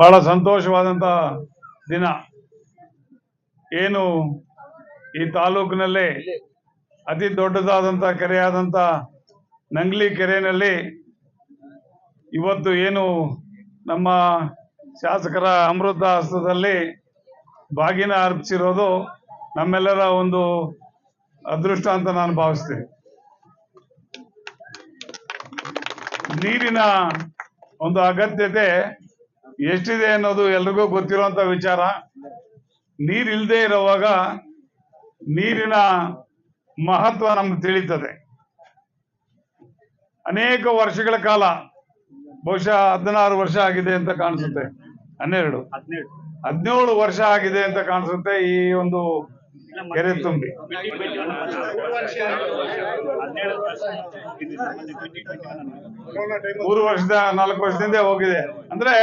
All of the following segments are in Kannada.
ಬಹಳ ಸಂತೋಷವಾದಂತ ದಿನ. ಏನು ಈ ತಾಲೂಕಿನಲ್ಲಿ ಅತಿ ದೊಡ್ಡದಾದಂತ ಕೆರೆಯಾದಂತ ನಂಗ್ಲಿ ಕೆರೆಯಲ್ಲಿ ಇವತ್ತು ಏನು ನಮ್ಮ ಶಾಸಕರ ಅಮೃತ ಹಸ್ತದಲ್ಲಿ ಬಾಗಿನ ಅರ್ಪಿಸಿರೋದು ನಮ್ಮೆಲ್ಲರ ಒಂದು ಅದೃಷ್ಟ ಅಂತ ನಾನು ಭಾವಿಸ್ತೀನಿ. ನೀರಿನ ಒಂದು ಅಗತ್ಯತೆ ಎಷ್ಟಿದೆ ಅನ್ನೋದು ಎಲ್ರಿಗೂ ಗೊತ್ತಿರುವಂತ ವಿಚಾರ. ನೀರಿಲ್ಲದೆ ಇರುವಾಗ ನೀರಿನ ಮಹತ್ವ ನಮ್ಗೆ ತಿಳಿತದೆ. ಅನೇಕ ವರ್ಷಗಳ ಕಾಲ, ಬಹುಶಃ ಹದಿನಾರು ವರ್ಷ ಆಗಿದೆ ಅಂತ ಕಾಣಿಸುತ್ತೆ. ಹನ್ನೆರಡು. ಹದಿನೇಳು ವರ್ಷ ಆಗಿದೆ ಅಂತ ಕಾಣಿಸುತ್ತೆ ಈ ಒಂದು ಕೆರೆ ತುಂಬಿ. ಮೂರು ವರ್ಷದ, ನಾಲ್ಕು ವರ್ಷದಿಂದ ಹೋಗಿದೆ. ಅಂದ್ರೆ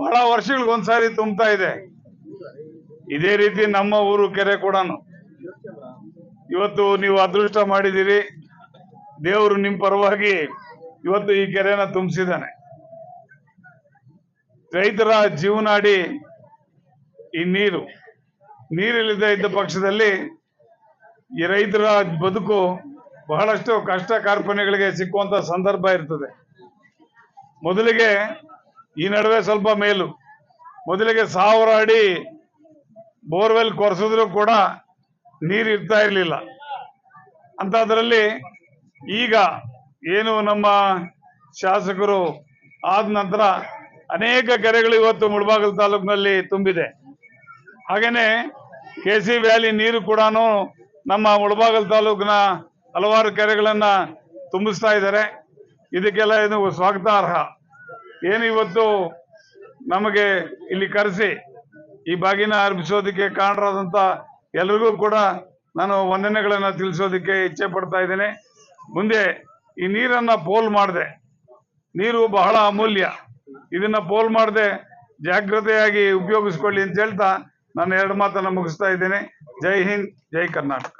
ಬಹಳ ವರ್ಷಗಳಿಗೊಂದ್ಸಾರಿ ತುಂಬ್ತಾ ಇದೆ. ಇದೇ ರೀತಿ ನಮ್ಮ ಊರು ಕೆರೆ ಕೂಡ ಇವತ್ತು ನೀವು ಅದೃಷ್ಟ ಮಾಡಿದ್ದೀರಿ. ದೇವರು ನಿಮ್ಮ ಪರವಾಗಿ ಇವತ್ತು ಈ ಕೆರೆನ ತುಂಬಿಸಿದ್ದಾನೆ. ರೈತರ ಜೀವನಾಡಿ ಈ ನೀರು, ನೀರಿಲ್ಲದೆ ಇದ್ದ ಪಕ್ಷದಲ್ಲಿ ಈ ರೈತರ ಬದುಕು ಬಹಳಷ್ಟು ಕಷ್ಟ ಕಾರ್ಪಣ್ಯಗಳಿಗೆ ಸಿಕ್ಕುವಂತ ಸಂದರ್ಭ ಇರ್ತದೆ. ಮೊದಲಿಗೆ ಈ ನಡುವೆ ಸ್ವಲ್ಪ ಮೇಲು. ಮೊದಲಿಗೆ ಸಾವಿರ ಅಡಿ ಬೋರ್ವೆಲ್ ಕೊರೆಸಿದ್ರು ಕೂಡ ನೀರು ಇರ್ತಾ ಇರಲಿಲ್ಲ. ಅಂತದ್ರಲ್ಲಿ ಈಗ ಏನು ನಮ್ಮ ಶಾಸಕರು ಆದ ನಂತರ ಅನೇಕ ಕೆರೆಗಳು ಇವತ್ತು ಮುಳಬಾಗಲ್ ತಾಲೂಕಿನಲ್ಲಿ ತುಂಬಿದೆ. ಹಾಗೇನೆ ಕೆ ಸಿ ವ್ಯಾಲಿ ನೀರು ಕೂಡ ನಮ್ಮ ಮುಳಬಾಗಲ್ ತಾಲೂಕಿನ ಹಲವಾರು ಕೆರೆಗಳನ್ನು ತುಂಬಿಸ್ತಾ ಇದ್ದಾರೆ. ಇದಕ್ಕೆಲ್ಲ ಇದು ಸ್ವಾಗತಾರ್ಹ. ಏನು ಇವತ್ತು ನಮಗೆ ಇಲ್ಲಿ ಕರೆಸಿ ಈ ಬಾಗಿನ ಅರ್ಪಿಸೋದಕ್ಕೆ ಕಾರಣರಾದಂತ ಎಲ್ರಿಗೂ ಕೂಡ ನಾನು ವಂದನೆಗಳನ್ನು ತಿಳಿಸೋದಕ್ಕೆ ಇಚ್ಛೆ ಪಡ್ತಾ ಇದ್ದೇನೆ. ಮುಂದೆ ಈ ನೀರನ್ನ ಪೋಲ್ ಮಾಡಿದೆ. ನೀರು ಬಹಳ ಅಮೂಲ್ಯ. ಇದನ್ನ ಪೋಲ್ ಮಾಡದೆ ಜಾಗ್ರತೆಯಾಗಿ ಉಪಯೋಗಿಸ್ಕೊಳ್ಳಿ ಅಂತ ಹೇಳ್ತಾ ನಾನು ಎರಡು ಮಾತನ್ನು ಮುಗಿಸ್ತಾ ಇದ್ದೇನೆ. ಜೈ ಹಿಂದ್, ಜೈ ಕರ್ನಾಟಕ.